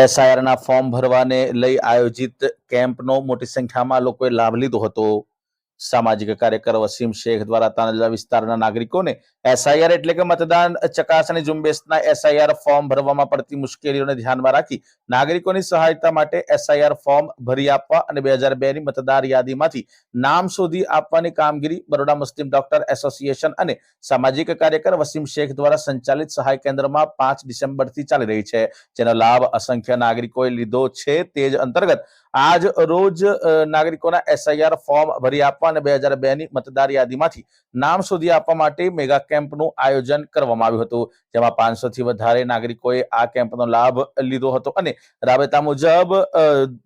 એસઆઈઆરના form ભરવાને લઈ આયોજિત કેમ્પનો મોટી સંખ્યામાં લોકોએ લાભ લીધો હતો. સામાજિક કાર્યકર વસીમ શેખ દ્વારા તાંડલા વિસ્તારના નાગરિકોને એસઆઈઆર એટલે કે મતદાન ચકાસણી ઝુંબેશના એસઆઈઆર ફોર્મ ભરવામાં પડતી મુશ્કેલીઓને ધ્યાનમાં રાખી નાગરિકોની સહાયતા માટે એસઆઈઆર ફોર્મ ભરી આપવા અને બે હજાર મતદાર યાદીમાંથી નામ શોધી આપવાની કામગીરી બરોડા મુસ્લિમ ડોક્ટર એસોસિએશન અને સામાજિક કાર્યકર વસીમ શેખ દ્વારા સંચાલિત સહાય કેન્દ્રમાં પાંચ ડિસેમ્બરથી ચાલી રહી છે. જેનો લાભ અસંખ્ય નાગરિકોએ લીધો છે. તે જ અંતર્ગત આજ રોજ નાગરિકોના એસઆઈઆર ફોર્મ ભરી આપવા અને બે હજાર બે ની મતદાર યાદીમાંથી નામ શોધી આપવા માટે મેગા કેમ્પનું આયોજન કરવામાં આવ્યું હતું. જેમાં પાંચસો થી વધારે નાગરિકોએ આ કેમ્પનો લાભ લીધો હતો અને રાબેતા મુજબ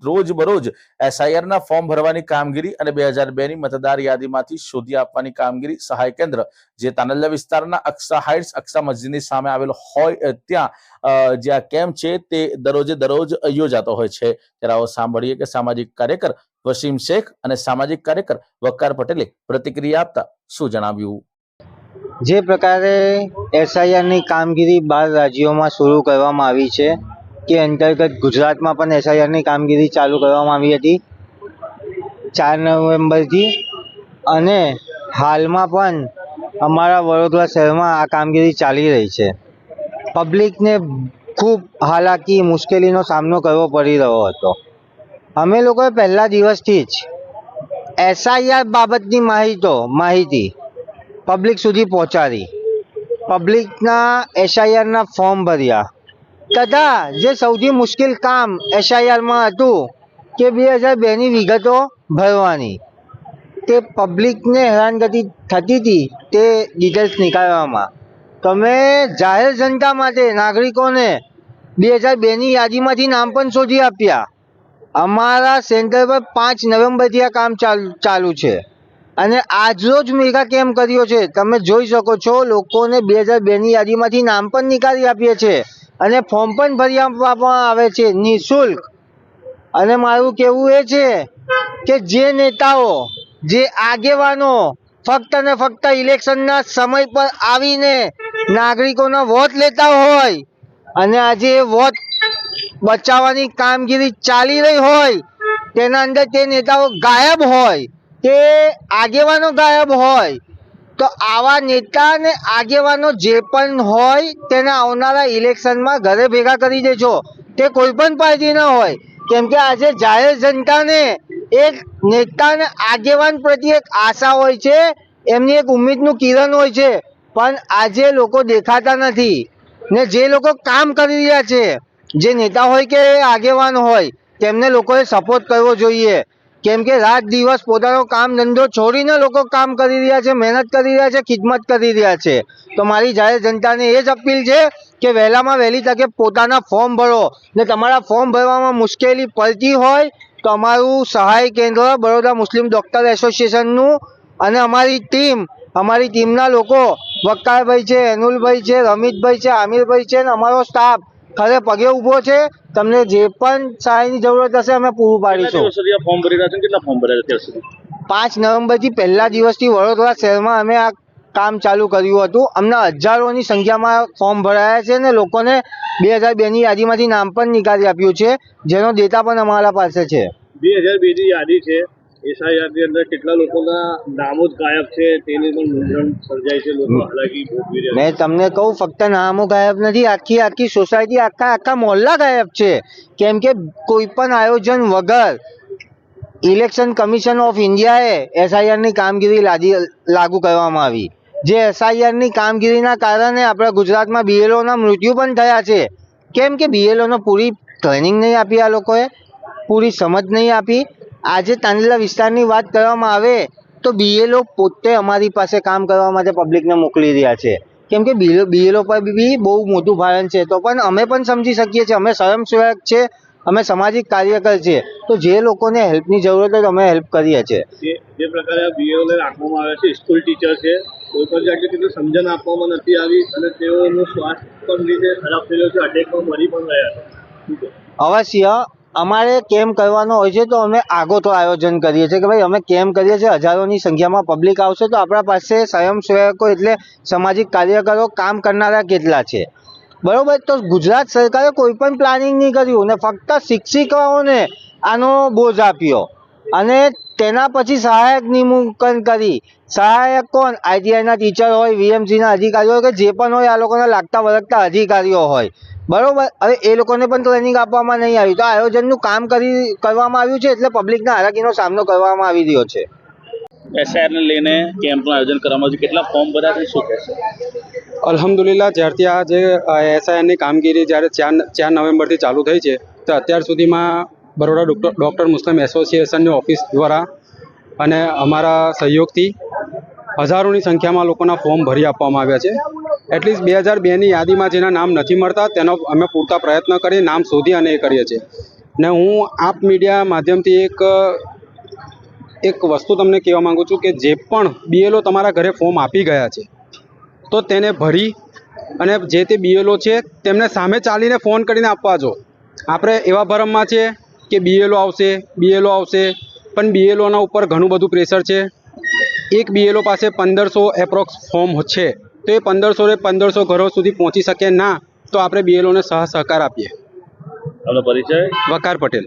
રોજ બરોજ એસઆઈઆરના ફોર્મ ભરવાની કામગીરી અને બે હજાર બે ની મતદાર યાદીમાંથી શોધી આપવાની કામગીરી સહાય કેન્દ્ર, જે તાનલ્લા વિસ્તારના અક્ષા હાઇટ્સ અક્ષા મસ્જિદની સામે આવેલો હોય ત્યાં જે આ કેમ્પ છે તે દરરોજે દરરોજ યોજાતો હોય છે. ત્યારે આવો સાંભળીએ કે સામાજિક કાર્યકર વસીમ શેખ અને સામાજિક કાર્યકર વકાર પટેલે પ્રતિક્રિયા આપતા શું જણાવ્યું? જે પ્રકારે એસઆઈઆરની કામગીરી બાર રાજ્યોમાં શરૂ કરવામાં આવી છે કે અંતર્ગત ગુજરાતમાં પણ એસઆઈઆરની કામગીરી ચાલુ કરવામાં આવી હતી. ચાર નવેમ્બરથી અને હાલમાં પણ અમારા વડોદરા શહેરમાં આ કામગીરી ચાલી રહી છે. પબ્લિકને ખૂબ હાલાકી, મુશ્કેલીનો સામનો કરવો પડી રહ્યો હતો. અમે લોકોએ પહેલા દિવસથી જ એસઆઈઆર બાબતની માહિતો, માહિતી પબ્લિક સુધી પહોંચાડી. પબ્લિકના એસઆઈઆરના ફોર્મ ભર્યા. તથા જે સૌથી મુશ્કેલ કામ એસઆઈઆરમાં હતું કે બે હજાર બેની વિગતો ભરવાની. તે પબ્લિકને હેરાનગતિ થતી હતી તે ડિટેલ્સ નીકાળવામાં. તમે જાહેર જનતા માટે નાગરિકોને બે હજાર બેની યાદીમાંથી નામ પણ શોધી આપ્યા. અમારા સેન્ટર પર પાંચ નવેમ્બરથી આ કામ ચાલુ છે. અને આજરોજ મેગા કેમ્પ કર્યો છે. તમે જોઈ શકો છો, લોકોને બે હજાર બેની યાદીમાંથી નામ પણ નીકાળી આપીએ છીએ અને ફોર્મ પણ ભરી આપવામાં આવે છે. નિઃશુલ્ક. અને મારું કહેવું એ છે કે જે નેતાઓ, જે આગેવાનો ફક્ત ને ફક્ત ઇલેક્શનના સમય પર આવીને નાગરિકોના વોટ લેતા હોય અને આજે એ વોટ બચાવવાની કામગીરી ચાલી રહી હોય, તેના અંદર તે નેતાઓ ગાયબ હોય, તે આગેવાનો ગાયબ હોય, તો આવા નેતા અને આગેવાનો જે પણ હોય તેને આવનારા ઇલેક્શનમાં ઘરે ભેગા કરી દેજો. તે કોઈ પણ પાર્ટીના હોય. કેમ કે આજે જાહેર જનતાને એક નેતા અને આગેવાન પ્રત્યે એક આશા હોય છે, એમની એક ઉમ્મીદનું કિરણ હોય છે. પણ આજે લોકો દેખાતા નથી. ને જે લોકો કામ કરી રહ્યા છે, જે નેતા હોય કે આગેવાન હોય, તેમને લોકોએ સપોર્ટ કરવો જોઈએ. કેમ કે રાત દિવસ પોતાનો કામ ધંધો છોડીને લોકો કામ કરી રહ્યા છે, મહેનત કરી રહ્યા છે, ખિદમત કરી રહ્યા છે. તો મારી જાહેર જનતાને એ જ અપીલ છે કે વહેલામાં વહેલી તકે પોતાના ફોર્મ ભરો. ને તમારા ફોર્મ ભરવામાં મુશ્કેલી પડતી હોય, તો અમારું સહાય કેન્દ્ર બરોડા મુસ્લિમ ડૉક્ટર એસોસિએશનનું અને અમારી ટીમ અમારી ટીમના લોકો વક્કારભાઈ છે એનુલભાઈ છે રમિતભાઈ છે આમિરભાઈ છે અને અમારો સ્ટાફ ખરે પગે ઊભો છે તમને જે પણ સહાયની જરૂરત હશે અમે પૂરું પાડીશું. ફોર્મ ભરી રહ્યા છે કેટલા ફોર્મ ભર્યા અત્યાર સુધી? પાંચ નવેમ્બરથી પહેલા દિવસથી વડોદરા શહેરમાં અમે આ કામ ચાલુ કર્યું હતું. અમને હજારોની સંખ્યામાં ફોર્મ ભરાયા છે અને લોકોને બે હજાર બેની યાદીમાંથી નામ પણ નીકાળી આપ્યું છે જેનો ડેટા પણ અમારા પાસે છે. બે હજાર બે ની યાદી છે. એસઆઈઆરની અંદર કેટલા લોકોના નામો જ ગાયબ છે તેની પણ મૂંઝવણ સર્જાય છે લોકો હાલાકી ભોગવી રહ્યા મેં તમને કહું ફક્ત નામો ગાયબ નથી આખી આખી સોસાયટી આખા આખા મોહલ્લા ગાયબ છે. કેમ કે કોઈ પણ આયોજન વગર ઇલેક્શન કમિશન ઓફ ઇન્ડિયાએ એસઆઈઆરની કામગીરી લાદી લાગુ કરવામાં આવી. જે એસઆઈઆરની કામગીરીના કારણે આપણા ગુજરાતમાં બીએલઓના મૃત્યુ પણ થયા છે. કેમ કે બીએલઓનો પૂરી ટ્રેનિંગ નહીં આપી આ લોકોએ પૂરી સમજ નહીં આપી આજે તાંડલા વિસ્તારની વાત કરવામાં આવે તો બીએલઓ પોતે અમારી પાસે કામ કરવા માટે પબ્લિકને મોકલી રહ્યા છે. કેમ કે બીએલઓ બીએલઓ પર બી બહુ મોટું ભારણ છે. તો પણ અમે પણ સમજી શકીએ છીએ. અમે સ્વયંસેવક છે. અમે સામાજિક કાર્યકર છીએ. તો જે લોકોને હેલ્પની જરૂરત હોય તો અમે હેલ્પ કરીએ છીએ. જે પ્રકારે બીએલઓને રાખવામાં આવે છે સ્કૂલ ટીચર છે કોઈ પણ જાતની કેટલી સમજણ આપવામાં નથી આવી અને તેઓનું સ્વાસ્થ્ય પણ રીતે ખરાબ થઈ રહ્યું છે. અટેકમાં મરી પણ ગયા છે. અવશ્ય અમારે કેમ્પ કરવાનો હોય છે તો અમે આગોતો આયોજન કરીએ છીએ કે ભાઈ અમે કેમ્પ કરીએ છીએ? હજારોની સંખ્યામાં પબ્લિક આવશે તો આપણા પાસે સ્વયંસેવકો એટલે સામાજિક કાર્યકરો કામ કરનારા કેટલા છે? બરોબર? તો ગુજરાત સરકારે કોઈ પણ પ્લાનિંગ નહીં કર્યું ને ફક્ત શિક્ષિકાઓને આનો બોજ આપ્યો. અને તેના પછી સહાયક નિમુકન કરી. સહાયક કોણ? આઈટીઆઈના ટીચર હોય વીએમસીના અધિકારીઓ હોય કે જે પણ હોય આ લોકોના લાગતા વળગતા અધિકારીઓ હોય. બરોબર? હવે એ લોકોને પણ ટ્રેનિંગ આપવામાં નહીં આવી. તો આયોજનનું કામ કરી કરવામાં આવ્યું છે એટલે પબ્લિકના હરાકીનો સામનો કરવામાં આવી રહ્યો છે. એસઆઈઆર લઈને કેમ્પનું આયોજન કરવામાં આવ્યું કેટલા ફોર્મ ભર્યા છે? શું કહેશે? અલ્હમ્દુલિલ્લાહ જ્યારથી આ જે એસઆઈઆરની કામગીરી જ્યારે ચાર ચાર નવેમ્બરથી ચાલુ થઈ છે તો અત્યાર સુધીમાં બરોડા ડોક્ટર ડૉક્ટર મુસ્લિમ એસોસિએશનની ઓફિસ દ્વારા અને અમારા સહયોગથી હજારોની સંખ્યામાં લોકોના ફોર્મ ભરી આપવામાં આવ્યા છે. એટલીસ્ટ બે હજાર બેની યાદીમાં જેના નામ નથી મળતા, તેનો અમે પૂરતા પ્રયત્ન કરી નામ શોધી અને એ કરીએ છીએ. ને હું આપ મીડિયા માધ્યમથી એક એક વસ્તુ તમને કહેવા માગું છું કે જે પણ બીએલઓ તમારા ઘરે ફોર્મ આપી ગયા છે, તો તેને ભરી અને જે તે બીએલઓ છે, તેમને સામે ચાલીને ફોન કરીને આપવા જો. આપણે એવા ભરમમાં છે કે બીએલઓ આવશે બીએલઓ આવશે પણ બીએલઓના ઉપર ઘણું બધું પ્રેશર છે. એક બીએલઓ પાસે પંદરસો એપ્રોક્સ ફોર્મ છે. તો એ પંદરસો ને પંદરસો ઘરો સુધી પહોંચી શકે ના તો આપણે બીએલઓને સહ સહકાર આપીએ. પરિચય? વકાર પટેલ.